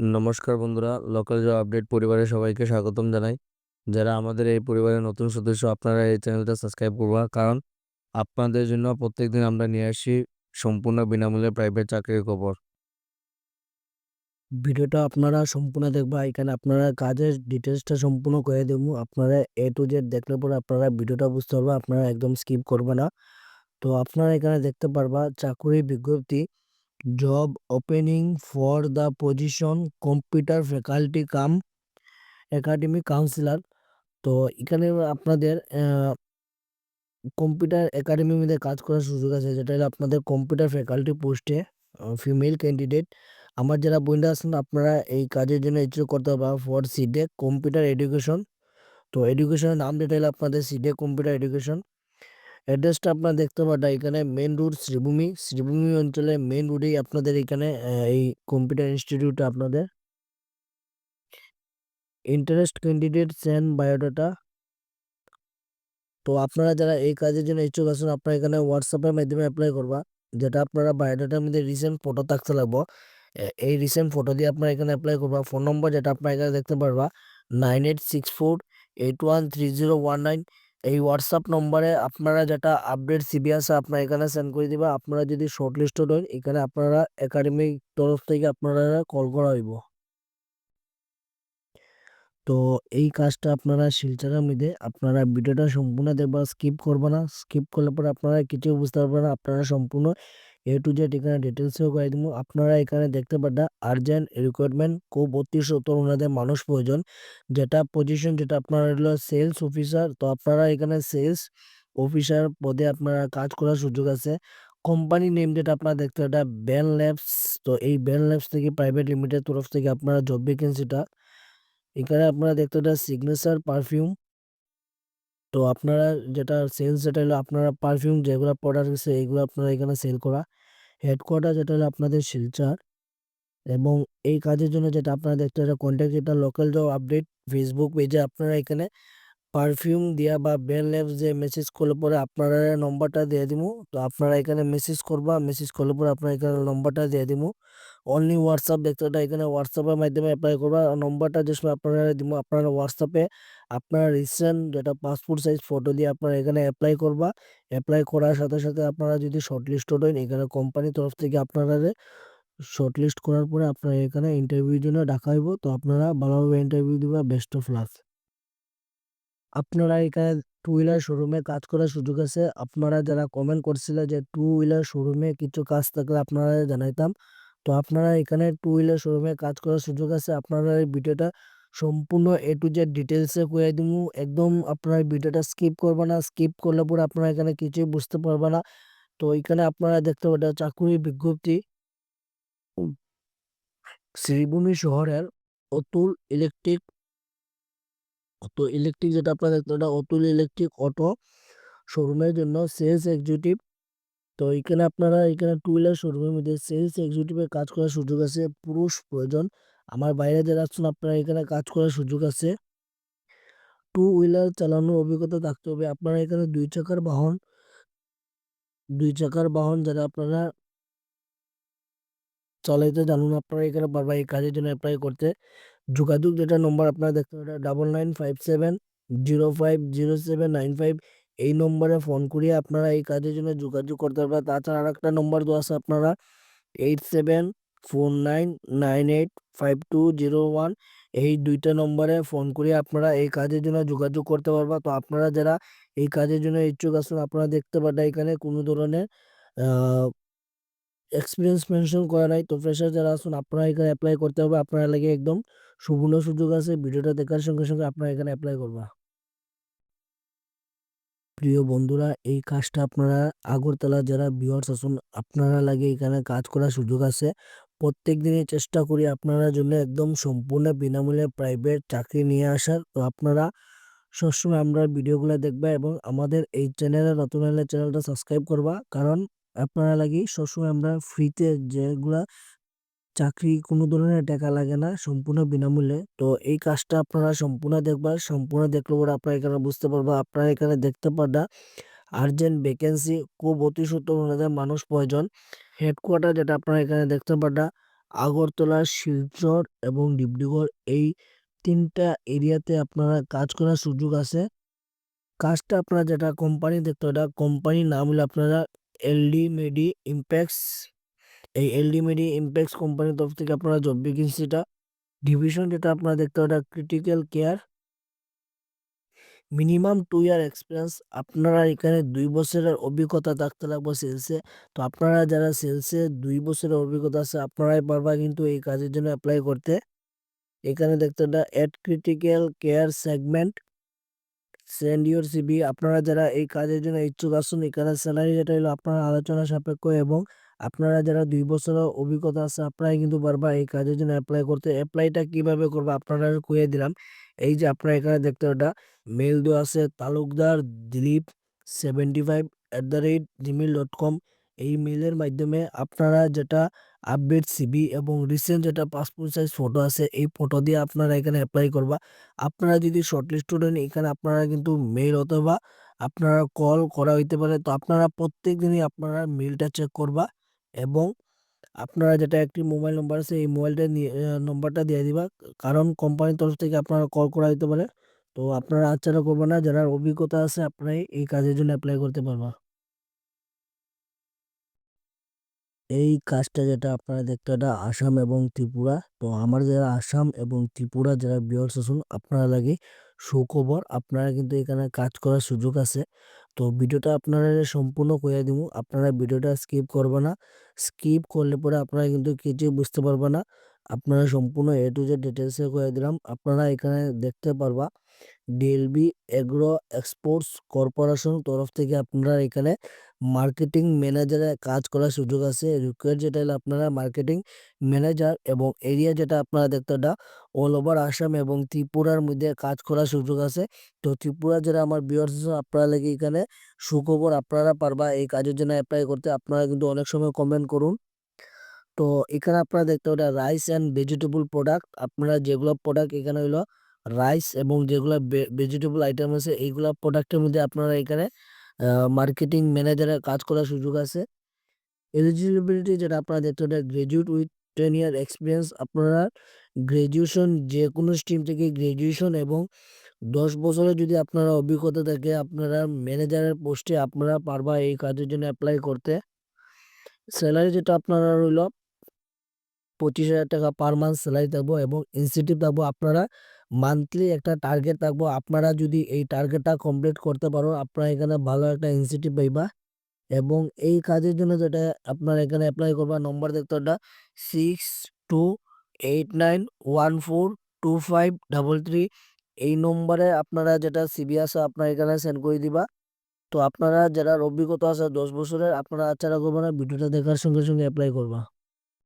নমস্কার বন্ধুরা local job update পরিবারের সবাইকে স্বাগতম জানাই। যারা আমাদের এই পরিবারের নতুন সদস্য, আপনারা এই চ্যানেলটা সাবস্ক্রাইব করবা। কারণ আপনাদের জন্য প্রত্যেকদিন আমরা নিয়ে আসি সম্পূর্ণ বিনামূল্যে প্রাইভেট চাকরির খবর। ভিডিওটা আপনারা সম্পূর্ণ দেখবা, এখানে আপনারা কাজের ডিটেলসটা সম্পূর্ণ করে দেবো। আপনারা এ টু জেড দেখলে পরে আপনারা ভিডিওটা বুঝতে পারবা, আপনারা একদম স্কিপ করবে না। তো আপনারা এখানে দেখতে পারবা, চাকরি বিজ্ঞপ্তি job opening for the position computer faculty cum academic counsellor তো এখানে আপনাদের কম্পিউটার একাডেমির মধ্যে কাজ করার সুযোগ আছে, যেটা হলো আপনাদের কম্পিউটার ফ্যাকাল্টি পোস্টে ফিমেল ক্যান্ডিডেট আমার যারা বন্ধু আছেন, আপনারা এই কাজের জন্য ইচ্ছুক করতে পারবা ফর সিডে কম্পিউটার এডুকেশন তো এডুকেশনের নাম যেটা হলো আপনাদের সিডে কম্পিউটার এডুকেশন অ্যাড্রেসটা আপনারা দেখতে পাটা এখানে মেন রোড শ্রীভূমি। শ্রীভূমি অঞ্চলে মেন রোডেই আপনাদের এখানে এই কম্পিউটার ইনস্টিটিউটটা আপনাদের ইন্টারেস্ট ক্যান্ডিডেট সেন্ড বায়োডাটা তো আপনারা যারা এই কাজের জন্য ইচ্ছুক আছেন, আপনারা এখানে হোয়াটসঅ্যাপের মাধ্যমে অ্যাপ্লাই করবা। যেটা আপনারা বায়োডাটার মধ্যে রিসেন্ট ফটো থাকতে লাগবো। এই রিসেন্ট ফটো দিয়ে আপনারা এখানে অ্যাপ্লাই করবা। ফোন নম্বর যেটা আপনারা এখানে দেখতে পারবা nine eight six four eight one three zero one nine এই হোয়াটসঅ্যাপ নম্বরে আপনারা যেটা আপডেট সিবি আছে আপনারা এখানে সেন্ড করে দিবা, আপনারা যদি শর্ট লিস্টেড হন এখানে আপনারা একাডেমিক তরফ থেকে আপনারা কল করা হইব। তো এই কাজটা আপনারা শিলচরের মধ্যে, আপনারা ভিডিওটা সম্পূর্ণ দেখবা স্কিপ করবে না স্কিপ করলে পরে আপনারা কিছু বুঝতে পারবেন না, আপনারা সম্পূর্ণ এ টু জেড এখানে ডিটেলসেও করে দিব। আপনারা এখানে দেখতে পাটা আর্জেন্ট রিকোয়ারমেন্ট খুব অতি সত্তর ওনাদের মানুষ প্রয়োজন। যেটা পজিশন যেটা আপনার হলো সেলস অফিসার তো আপনারা এখানে সেলস অফিসার পদে আপনারা কাজ করার সুযোগ আছে। কোম্পানি নেম যেটা আপনারা দেখতে এটা বেন ল্যাবস তো এই বেন ল্যাবস থেকে প্রাইভেট লিমিটেড তরফ থেকে আপনারা জব ভ্যাকেন্সিটা এখানে আপনারা দেখতে এটা সিগনেচার পারফিউম তো আপনারা যেটা সেলস যেটা হলো আপনারা পারফিউম যেগুলো প্রোডাক্ট আছে এইগুলো আপনারা এখানে সেল করা। হেডকোয়ার্টার যেটা হলো আপনাদের শিলচর এবং এই কাজের জন্য যেটা আপনারা দেখতে পাচ্ছেন কন্ট্যাক্ট যেটা লোকাল জব আপডেট ফেসবুক পেজে আপনারা এখানে পারফিউম দিয়া বা বেল ল্যাবস যে মেসেজ করলে পরে আপনারা নম্বরটা দিয়ে দিব তো আপনারা এখানে মেসেজ করবা মেসেজ করলে পরে আপনারা এখানে নম্বরটা দিয়ে দিব অনলি হোয়াটসঅ্যাপ দেখতে পাটা এখানে হোয়াটসঅ্যাপের মাধ্যমে অ্যাপ্লাই করবা। নম্বরটা যে সময় আপনারা দিব, আপনারা হোয়াটসঅ্যাপে আপনার রিসেন্ট যেটা পাসপোর্ট সাইজ ফটো দিয়ে আপনারা এখানে অ্যাপ্লাই করবা। অ্যাপ্লাই করার সাথে সাথে আপনারা যদি শর্ট লিস্টেড হন এখানে কোম্পানির তরফ থেকে আপনারা শর্ট লিস্ট করার পরে আপনারা এখানে ইন্টারভিউর জন্য ডাকা হইব। তো আপনারা ভালোভাবে ইন্টারভিউ দিবা বেস্ট অফ লাক আপনারা এখানে টু হুইলার শোরুমে কাজ করার সুযোগ আছে। আপনারা যারা কমেন্ট করছিলেন যে টু হুইলার শোরুমে কিছু কাজ থাকলে আপনারা জানাইতাম। তো আপনারা এখানে টু হুইলার শোরুমে কাজ করার সুযোগ আছে। আপনারা এই ভিডিওটা সম্পূর্ণ এ টু জেড ডিটেলসে করে দিব। একদম আপনারা ভিডিওটা স্কিপ করবে না। স্কিপ করলে পরে আপনারা এখানে কিছুই বুঝতে পারবে না। তো এখানে আপনারা দেখতে পাবেন চাকুরি বিজ্ঞপ্তি। শ্রীভূমি শহরের অতুল ইলেকট্রিক তো ইলেকট্রিক যেটা আপনারা দেখতে অতুল ইলেকট্রিক অটো শোরুমের জন্য সেলস এক্সিকিউটিভ তো এখানে আপনারা এখানে টু হুইলার শোরুমের মধ্যে সেলস এক্সিকিউটিভের কাজ করার সুযোগ আছে পুরুষ প্রয়োজন। আমার বাইরে যারা আছেন, আপনারা এখানে কাজ করার সুযোগ আছে। টু হুইলার চালানোর অভিজ্ঞতা থাকতে হবে। আপনারা এখানে দুই চাকার বাহন, দুই চাকার বাহন যারা আপনারা চালাইতে জানুন, আপনারা এখানে পারবা এই কাজের জন্য অ্যাপ্লাই করতে। যোগাযোগ যেটা নম্বর আপনারা দেখতে পারেন double nine five seven zero five zero seven nine five এই নম্বরে ফোন করিয়ে আপনারা এই কাজের জন্য যোগাযোগ করতে পারবেন। তাছাড়া আর একটা নম্বর দেওয়া আছে আপনারা eight seven four nine nine eight five two zero one এই দুইটা নম্বরে ফোন করে আপনারা এই কাজের জন্য যোগাযোগ করতে পারবেন তো আপনারা যারা এই কাজের জন্য ইচ্ছুক আছেন, আপনারা দেখতে পারেন এখানে কোনো ধরনের এক্সপিরিয়েন্স মেনশন করা নাই। তো ফ্রেশার যারা আসুন আপনারা এখানে অ্যাপ্লাই করতে হবে। আপনারা লাগে একদম সুবর্ণ সুযোগ আছে। ভিডিওটা দেখার সঙ্গে সঙ্গে আপনারা এখানে অ্যাপ্লাই করবা। প্রিয় বন্ধুরা, এই কাজটা আপনারা আগরতলা যারা ভিউয়ার্স আছেন, আপনারা লাগে এখানে কাজ করার সুযোগ আছে। প্রত্যেক দিনই চেষ্টা করি আপনারা জন্য একদম সম্পূর্ণ বিনামূল্যে প্রাইভেট চাকরি নিয়ে আসার। তো আপনারা সবসময় আমরা ভিডিওগুলো দেখবা এবং আমাদের এই চ্যানেলে নতুন হলে চ্যানেলটা সাবস্ক্রাইব করবা। কারণ আপনারা লাগি সবসময় আমরা ফ্রিতে যেগুলা চাকরি কোনো ধরনের টাকা লাগে না সম্পূর্ণ বিনামূল্যে তো এই কাজটা আপনারা সম্পূর্ণ দেখবা সম্পূর্ণ দেখলে পরে আপনারা এখানে বুঝতে পারবা আপনারা এখানে দেখতে পারবা আর্জেন্ট ভ্যাকেন্সি খুব অতি সত্তর মানুষ প্রয়োজন হেডকোয়ার্টার যেটা আপনারা এখানে দেখতে পারবা আগরতলা, শিলচর এবং ডিব্রুগড় এই তিনটা এরিয়াতে আপনারা কাজ করার সুযোগ আছে। কাজটা আপনারা যেটা কোম্পানি দেখতে এটা কোম্পানির নাম হলো আপনারা এলডি মেডি ইমপ্যাক্স। এই এলডি মেডি ইমপ্যাক্স কোম্পানির তরফ থেকে আপনারা জব ভ্যাকেন্সিটা ডিভিশন যেটা আপনারা দেখতে ওটা critical care. Minimum two year experience আপনারা এখানে দুই বছরের অভিজ্ঞতা থাকতে লাগবে সেলসে। তো আপনারা যারা সেলসে দুই বছরের অভিজ্ঞতা আছে, আপনারাই পারবা কিন্তু এই কাজের জন্য অ্যাপ্লাই করতে। এখানে দেখতে এটা at critical care segment. Send your CV আপনারা যারা এই কাজের জন্য ইচ্ছুক আসুন এখানে স্যালারি যেটা হলো, আপনার আলোচনা সাপেক্ষ এবং আপনারা যারা দুই বছরের অভিজ্ঞতা আছে, আপনারাই কিন্তু পারবা এই কাজের জন্য অ্যাপ্লাই করতে। অ্যাপ্লাইটা কীভাবে করবা আপনারা কইয়া দিলাম। এই যে আপনারা এখানে দেখতে ওটা মেইল দেওয়া আছে, তালুকদার দিলীপ 75@gmail.com এই মেইলের মাধ্যমে আপনারা যেটা আপডেট সিবি এবং রিসেন্ট যেটা পাসপোর্ট সাইজ ফটো আছে, এই ফটো দিয়ে আপনারা এখানে অ্যাপ্লাই করবা। আপনারা যদি শর্টলিস্টেড হন এখানে আপনারা কিন্তু মেইল অথবা আপনারা কল করা হইতে পারে। তো আপনারা প্রত্যেকদিনই আপনারা মেইলটা চেক করবা এবং আপনারা যেটা একটি মোবাইল নম্বর আছে, এই মোবাইলটা নিয়ে নম্বরটা দিয়ে দিবা। কারণ কোম্পানির তরফ থেকে আপনারা কল করা হইতে পারে। তো আপনারা আচ্ছাটা করবেন না যারা অভিজ্ঞতা আছে, আপনারাই এই কাজের জন্য অ্যাপ্লাই করতে পারবা। এই কাজটা যেটা আপনারা দেখতে এটা আসাম এবং ত্রিপুরা। তো আমার যারা আসাম এবং ত্রিপুরা যারা ভিউয়ার্স আছেন, আপনারা লাগে সুখবর। আপনারা কিন্তু এখানে কাজ করার সুযোগ আছে। তো ভিডিওটা আপনারা সম্পূর্ণ কইয়া দিব আপনারা ভিডিওটা স্কিপ করবা না। স্কিপ করলে পরে আপনারা কিন্তু কিছু বুঝতে পারবে না। আপনারা সম্পূর্ণ এ টু জেড ডিটেলসে কইয়া দিলাম। আপনারা এখানে দেখতে পারবা ডিএলবি এগ্রো এক্সপোর্টস কর্পোরেশন তরফ থেকে আপনারা এখানে মার্কেটিং ম্যানেজারের কাজ করার সুযোগ আছে। রিকোয়ার্ড যেটা হলো আপনারা মার্কেটিং ম্যানেজার এবং এরিয়া যেটা আপনারা দেখতে ওটা অল ওভার আসাম এবং ত্রিপুরার মধ্যে কাজ করার সুযোগ আছে। তো ত্রিপুরা যারা আমার আছেন, আপনারা লাগি এখানে সুখবর আপনারা পারবা এই কাজের জন্য অ্যাপ্লাই করতে। আপনারা কিন্তু অনেক সময় কমেন্ট করুন। তো এখানে আপনারা দেখতে ওটা রাইস অ্যান্ড ভেজিটেবল প্রোডাক্ট আপনারা যেগুলো প্রোডাক্ট এখানে হইল রাইস এবং যেগুলা ভেজিটেবল আইটেম আছে এইগুলা প্রোডাক্টের মধ্যে আপনারা এখানে মার্কেটিং ম্যানেজারের কাজ করার সুযোগ আছে। এলিজিবিলিটি যেটা আপনারা দেখতে ওটা graduate with ten year experience আপনারা গ্র্যাজুয়েশন যেকোনো স্ট্রিম থেকে গ্র্যাজুয়েশন এবং ১০ বছরের যদি আপনারা অভিজ্ঞতা থাকে আপনারা ম্যানেজারের পোস্টে আপনারা পারবা এই কাজের জন্য অ্যাপ্লাই করতে। স্যালারি যেটা আপনারা রইল রইল ৳২৫,০০০ পার মান্থ স্যালারি থাকব এবং ইনসেনটিভ থাকব আপনারা মান্থলি একটা টার্গেট থাকব। আপনারা যদি এই টার্গেটটা কমপ্লিট করতে পারো আপনারা এখানে ভালো একটা ইনসেনটিভ পাইবা এবং এই কাজের জন্য যেটা আপনারা এখানে এপ্লাই করবা নম্বর দেখতে ওটা 6289142533 এই নম্বরে আপনারা যেটা সিভি আছে আপনারা এখানে সেন্ড করে দিবা। তো আপনারা যারা অভিজ্ঞতা আছে ১০ বছরের আপনারা আচ্ছাটা করবা না ভিডিওটা দেখার সঙ্গে, সঙ্গে এপ্লাই করবা।